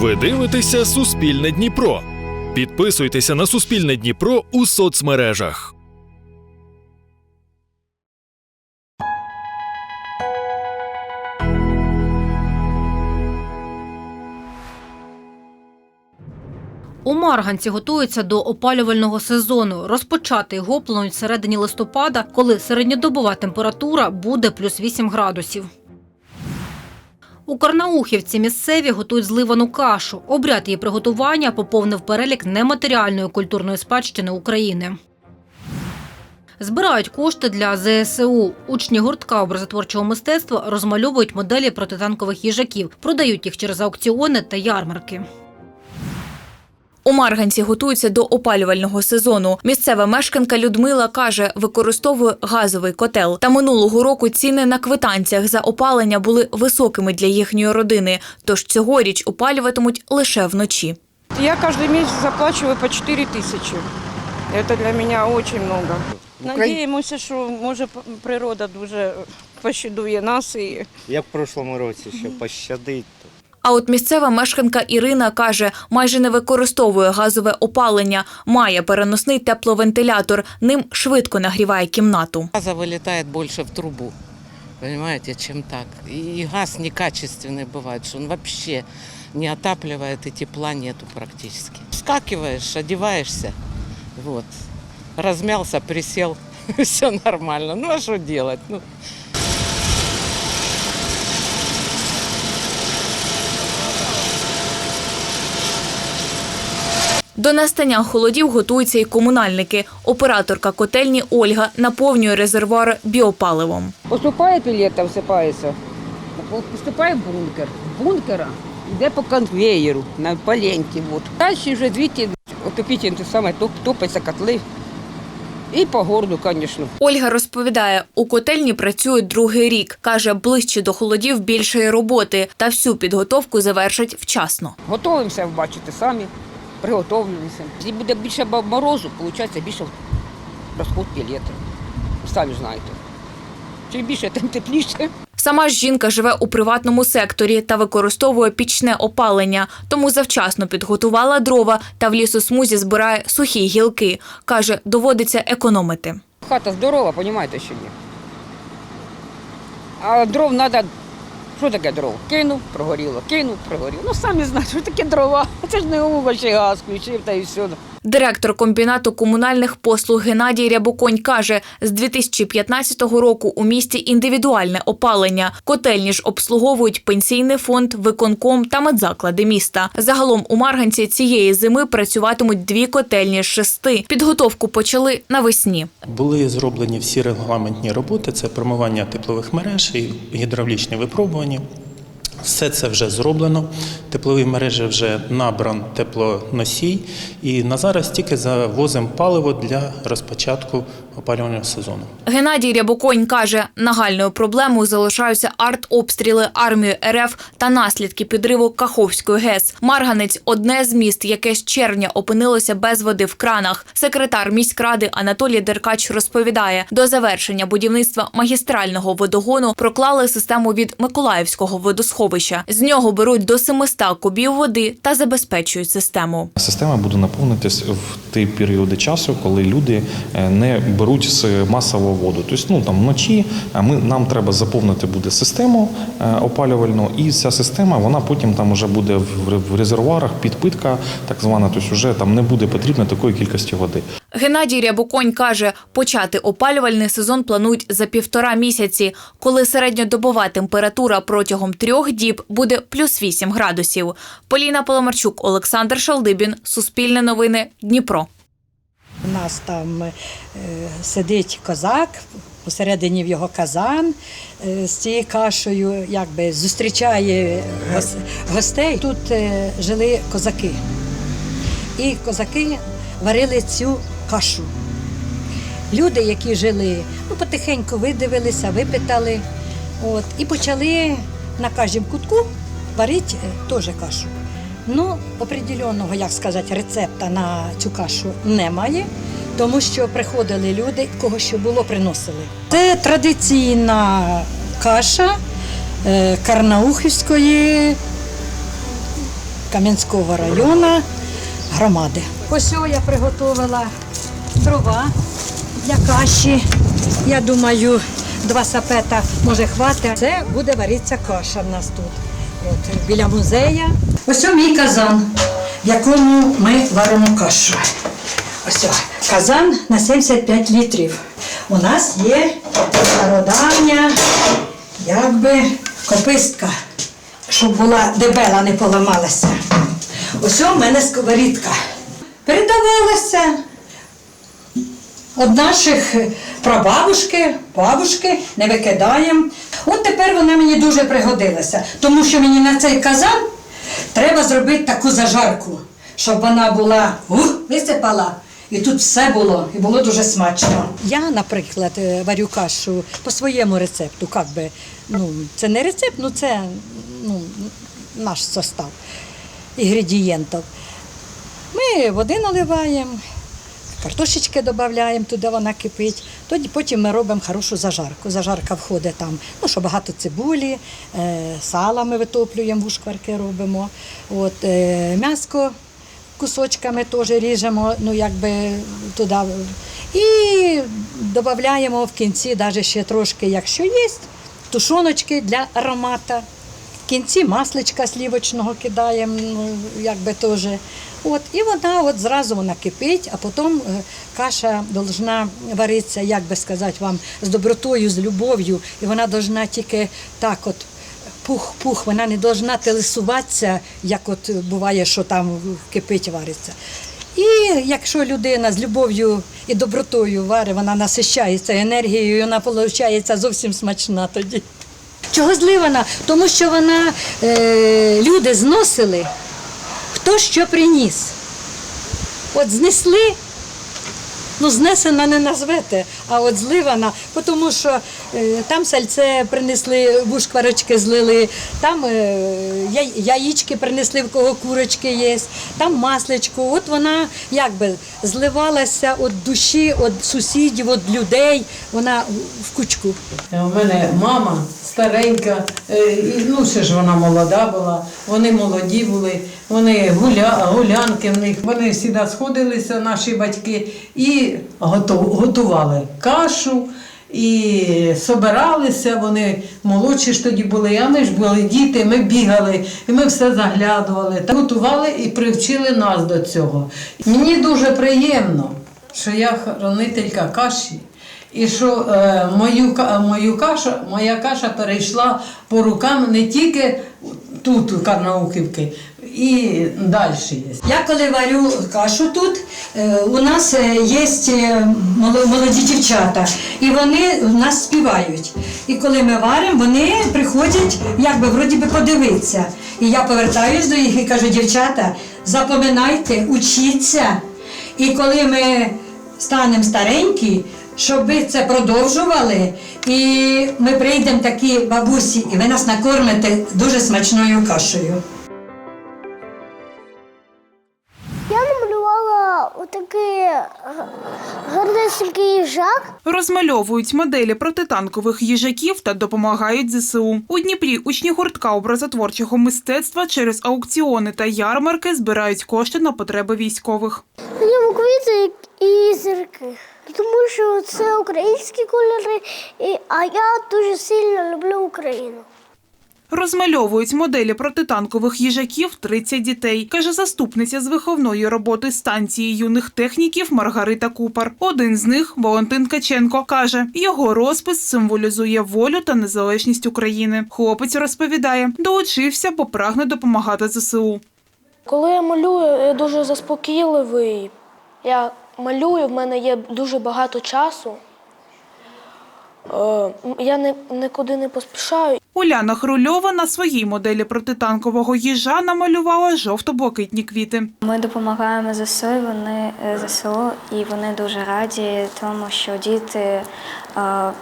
Ви дивитеся Суспільне Дніпро. Підписуйтеся на Суспільне Дніпро у соцмережах. У Марганці готуються до опалювального сезону. Розпочати його планують всередині листопада, коли середньодобова температура буде плюс 8 градусів. У Карнаухівці місцеві готують зливану кашу. Обряд її приготування поповнив перелік нематеріальної культурної спадщини України. Збирають кошти для ЗСУ. Учні гуртка образотворчого мистецтва розмальовують моделі протитанкових їжаків, продають їх через аукціони та ярмарки. У Марганці готуються до опалювального сезону. Місцева мешканка Людмила каже, використовує газовий котел. Та минулого року ціни на квитанціях за опалення були високими для їхньої родини. Тож цьогоріч опалюватимуть лише вночі. Я каждый месяц заплачиваю по 4 тысячи. Это для меня очень много. Надіємося, що може п- природа дуже пощадує нас і Як в прошлому році, що пощадить. то А от місцева мешканка Ірина каже, майже не використовує газове опалення, має переносний тепловентилятор. Ним швидко нагріває кімнату. Газа вылетает больше в трубу, понимаете, чем так. И газ некачественный бывает, что он вообще не отапливает и тепла нету практически. Скакиваешь, одеваешься, вот, размялся, присел, все нормально. Ну а что делать? Ну, До настання холодів готуються і комунальники. Операторка котельні Ольга наповнює резервуари біопаливом. Поступає пілета, всипається. Поступає в бункер. Бункера йде по конвеєру на поленьки. Вот. Далі вже звідти отопіть те саме, топ- топиться котли. І по городу, звісно. Ольга розповідає, у котельні працюють другий рік. Каже, ближче до холодів більшої роботи та всю підготовку завершать вчасно. Готуємося, бачите, самі, приготовлюємося. Якщо буде більше морозу, виходить більше розход пілета. Самі знаєте. Чим більше, тим тепліше. Сама ж жінка живе у приватному секторі та використовує пічне опалення, тому завчасно підготувала дрова та в лісосмузі збирає сухі гілки. Каже, доводиться економити. Хата здорова, розумієте, що ні. А дров треба. Що таке дров? Кинув, прогоріло, кинув, прогоріло. Ну самі знають, що таке дрова. Це ж не овочі газ включив та і все. Директор комбінату комунальних послуг Геннадій Рябоконь каже, з 2015 року у місті індивідуальне опалення. Котельні ж обслуговують пенсійний фонд, виконком та медзаклади міста. Загалом у Марганці цієї зими працюватимуть дві котельні з шести. Підготовку почали навесні. Були зроблені всі регламентні роботи: це промивання теплових мереж і гідравлічне випробування. Все це вже зроблено. Теплові мережі вже набран теплоносій, і на зараз тільки завозимо паливо для розпочатку опалювального сезону. Геннадій Рябоконь каже, нагальною проблемою залишаються артобстріли армії РФ та наслідки підриву Каховської ГЕС. Марганець одне з міст, яке з червня опинилося без води в кранах. Секретар міськради Анатолій Деркач розповідає, до завершення будівництва магістрального водогону проклали систему від Миколаївського водосховища. З нього беруть до 700 кубів води та забезпечують систему. Система буде наповнитись в ті періоди часу, коли люди е, не беруть з масового воду. Тобто, ну там вночі ми нам треба заповнити буде систему е, опалювальну, і ця система вона потім там вже буде в резервуарах, підпитка, так звана. Тобто, вже там не буде потрібно такої кількості води. Геннадій Рябоконь каже, почати опалювальний сезон планують за півтора місяці, коли середньодобова температура протягом трьох діб буде плюс 8 градусів. Поліна Поломарчук, Олександр Шалдибін, Суспільне новини, Дніпро. У нас там е, сидить козак, посередині в його казан е, з цією кашею, якби зустрічає гос- гостей. Тут е, жили козаки. І козаки варили цю кашу. Люди, які жили, ну, потихеньку видивилися, випитали. От, і почали на кожному кутку варити е, теж кашу. Ну, определеного, як сказати, рецепта на цю кашу немає, тому що приходили люди, кого що було, приносили. Це традиційна каша е, карнаухівської Кам'янського району громади. Ось я приготувала дрова для каші. Я думаю, два сапета може хватить. Це буде варитися каша в нас тут. От, біля музея. Ось мій казан, в якому ми варимо кашу. Ось казан на 75 літрів. У нас є стародавня, якби копистка, щоб була дебела, не поламалася. Ось у мене сковорідка. Передавалася від наших прабабушки, бабушки, не викидаємо. От тепер вона мені дуже пригодилася, тому що мені на цей казан треба зробити таку зажарку, щоб вона була ух, висипала. І тут все було, і було дуже смачно. Я, наприклад, е, варю кашу по своєму рецепту. Как би, ну, це не рецепт, ну це ну, наш состав інгредієнтів. Ми води наливаємо, картошечки додаємо, туди вона кипить. Тоді потім ми робимо хорошу зажарку. Зажарка входить там, ну що багато цибулі, е, сала ми витоплюємо, вушкварки робимо. От, е, м'яско кусочками теж ріжемо, ну якби туди. І додаємо в кінці, навіть ще трошки, якщо є, тушоночки для аромата. В кінці масличка слівочного кидаємо, ну, якби теж. От, і вона от зразу вона кипить, а потім е, каша повинна варитися, як би сказати вам, з добротою, з любов'ю. І вона повинна тільки так от пух-пух, вона не повинна телесуватися, як от буває, що там кипить, вариться. І якщо людина з любов'ю і добротою варить, вона насищається енергією, вона виходить зовсім смачна тоді. Чого зливана? Тому що вона е, люди зносили, хто що приніс. От знесли, ну знесена не назвете, а от зливана, тому що е, там сальце принесли, вушкварочки злили, там е, яєчки принесли, в кого курочки є, там масличко. От вона якби зливалася від душі, від сусідів, від людей, вона в кучку. У мене мама старенька, е, ну ще ж вона молода була, вони молоді були, вони гуля, гулянки в них. Вони завжди сходилися, наші батьки, і готу- готували кашу. І собиралися, вони молодші ж тоді були, а ми ж були діти, ми бігали, і ми все заглядували. Та готували і привчили нас до цього. Мені дуже приємно, що я хранителька каші, і що е, мою, мою кашу, моя каша перейшла по рукам не тільки тут, у Карнауківки, і далі є. Я коли варю кашу тут, е, у нас е, є е, молоді дівчата, і вони в нас співають. І коли ми варимо, вони приходять, якби вроді би подивитися. І я повертаюсь до їх і кажу, дівчата, запам'ятайте, учіться. І коли ми станемо старенькі, щоб ви це продовжували, і ми прийдемо такі бабусі, і ви нас накормите дуже смачною кашею. Я намалювала отакий га- гарнесенький їжак. Розмальовують моделі протитанкових їжаків та допомагають ЗСУ. У Дніпрі учні гуртка образотворчого мистецтва через аукціони та ярмарки збирають кошти на потреби військових. На ньому квіти і зірки. Тому що це українські кольори, і, а я дуже сильно люблю Україну. Розмальовують моделі протитанкових їжаків 30 дітей, каже заступниця з виховної роботи станції юних техніків Маргарита Купар. Один з них Валентин Каченко каже, його розпис символізує волю та незалежність України. Хлопець розповідає, доучився, бо прагне допомагати ЗСУ. Коли я малюю, я дуже заспокійливий. Я малюю, в мене є дуже багато часу. Е, Я не, нікуди не поспішаю. Уляна Хрульова на своїй моделі протитанкового їжа намалювала жовто-блакитні квіти. Ми допомагаємо ЗСУ, вони е, ЗСУ, і вони дуже раді, тому що діти е,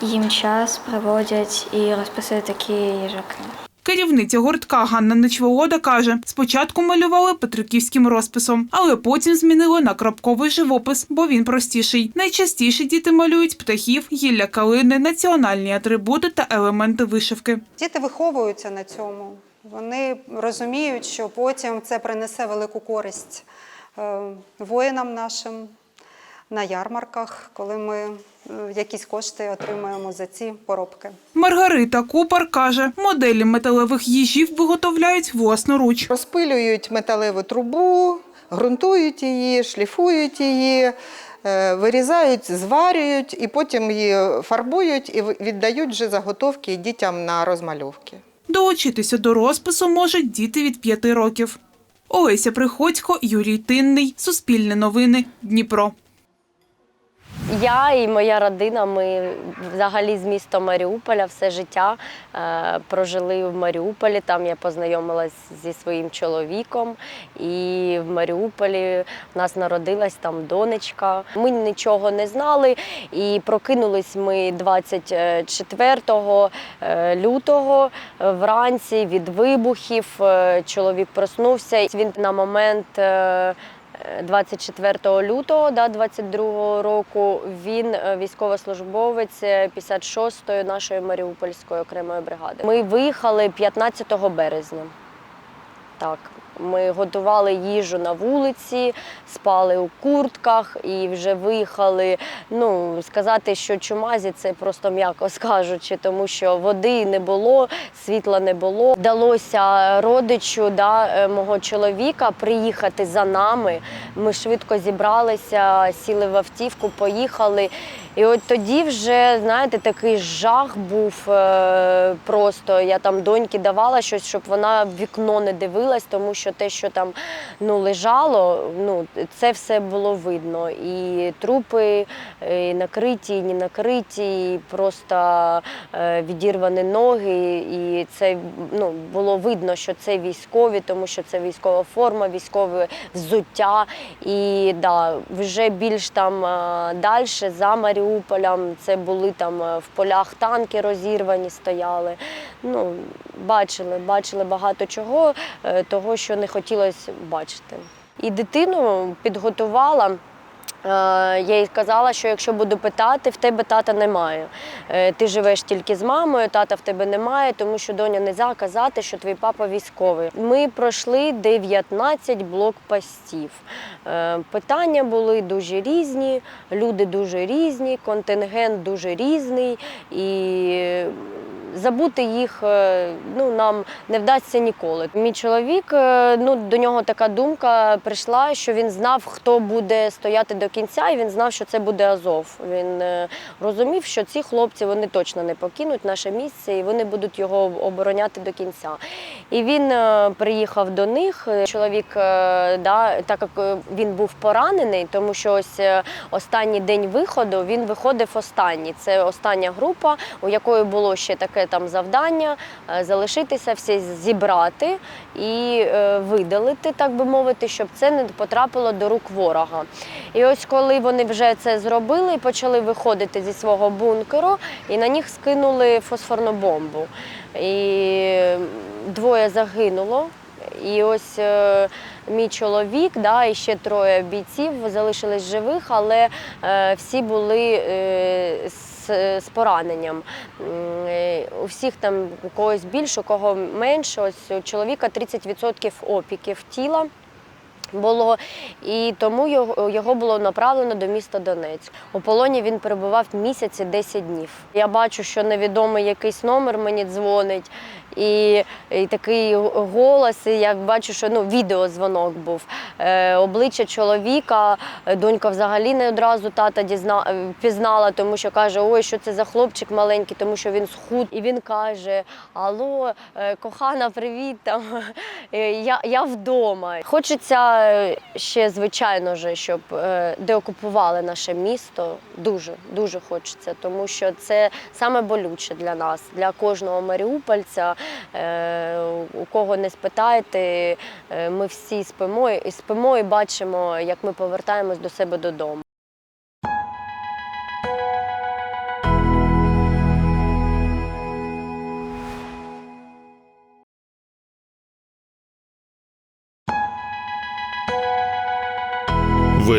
їм час проводять і розписують такі їжаки. Керівниця гуртка Ганна Нечволода каже, спочатку малювали петриківським розписом, але потім змінили на крапковий живопис, бо він простіший. Найчастіше діти малюють птахів, гілля калини, національні атрибути та елементи вишивки. Діти виховуються на цьому. Вони розуміють, що потім це принесе велику користь е, воїнам нашим на ярмарках, коли ми е, якісь кошти отримаємо за ці поробки. Маргарита Купар каже, моделі металевих їжів виготовляють власноруч. Розпилюють металеву трубу, ґрунтують її, шліфують її, е, вирізають, зварюють і потім її фарбують і віддають вже заготовки дітям на розмальовки. Долучитися до розпису можуть діти від 5 років. Олеся Приходько, Юрій Тинний, Суспільне новини, Дніпро. Я і моя родина, ми взагалі з міста Маріуполя все життя е, прожили в Маріуполі. Там я познайомилась зі своїм чоловіком. І в Маріуполі в нас народилась там донечка. Ми нічого не знали. І прокинулись ми 24 е, лютого вранці від вибухів. Е, Чоловік проснувся. Він на момент. е, 24 лютого да, 22 року він е, військовослужбовець е, 56-ї нашої Маріупольської окремої бригади. Ми виїхали 15 березня. Так, ми готували їжу на вулиці, спали у куртках і вже виїхали. Ну, сказати, що чумазі це просто м'яко скажучи, тому що води не було, світла не було. Вдалося родичу да, е, мого чоловіка приїхати за нами. Ми швидко зібралися, сіли в автівку, поїхали. І от тоді вже, знаєте, такий жах був е, просто. Я там доньки давала щось, щоб вона в вікно не дивилась, тому що те, що там ну, лежало, ну, це все було видно. І трупи і накриті, і не накриті, і просто е, відірвані ноги. І це ну, було видно, що це військові, тому що це військова форма, військове взуття. І да, вже більш там далі, за Маріуполем, це були там е, в полях танки розірвані, стояли. Ну, бачили, бачили багато чого, е, того, що не хотілося бачити. І дитину підготувала. Е, Я їй сказала, що якщо буду питати, в тебе тата немає. Е, Ти живеш тільки з мамою, тата в тебе немає, тому що доня не можна казати, що твій папа військовий. Ми пройшли 19 блокпостів. Е, Питання були дуже різні, люди дуже різні, контингент дуже різний. І забути їх е, ну, нам не вдасться ніколи. Мій чоловік, е, ну, до нього така думка прийшла, що він знав, хто буде стояти до кінця, і він знав, що це буде Азов. Він е, розумів, що ці хлопці вони точно не покинуть наше місце і вони будуть його обороняти до кінця. І він приїхав до них. Чоловік, да, так як він був поранений, тому що ось останній день виходу він виходив останній. Це остання група, у якої було ще таке там завдання е, залишитися, всі зібрати і е, видалити, так би мовити, щоб це не потрапило до рук ворога. І ось коли вони вже це зробили почали виходити зі свого бункеру, і на них скинули фосфорну бомбу. І двоє загинуло. І ось е, мій чоловік, да, і ще троє бійців залишились живих, але е, всі були е, з, пораненням. Е, У всіх там у когось більше, у кого менше. Ось у чоловіка 30% опіків тіла. Було і тому його, його було направлено до міста Донецьк. У полоні він перебував місяць і 10 днів. Я бачу, що невідомий якийсь номер мені дзвонить, і, і такий голос. І я бачу, що ну, відеозвонок був. Е, обличчя чоловіка, е, донька взагалі не одразу тата дізна, е, пізнала, тому що каже, ой, що це за хлопчик маленький, тому що він схуд. І він каже: Алло, е, кохана, привіт, там я, я вдома. Хочеться е, ще, звичайно ж, щоб е, деокупували наше місто. Дуже, дуже хочеться, тому що це саме болюче для нас, для кожного маріупольця. Е, У кого не спитаєте, е, ми всі спимо і спимо і бачимо, як ми повертаємось до себе додому.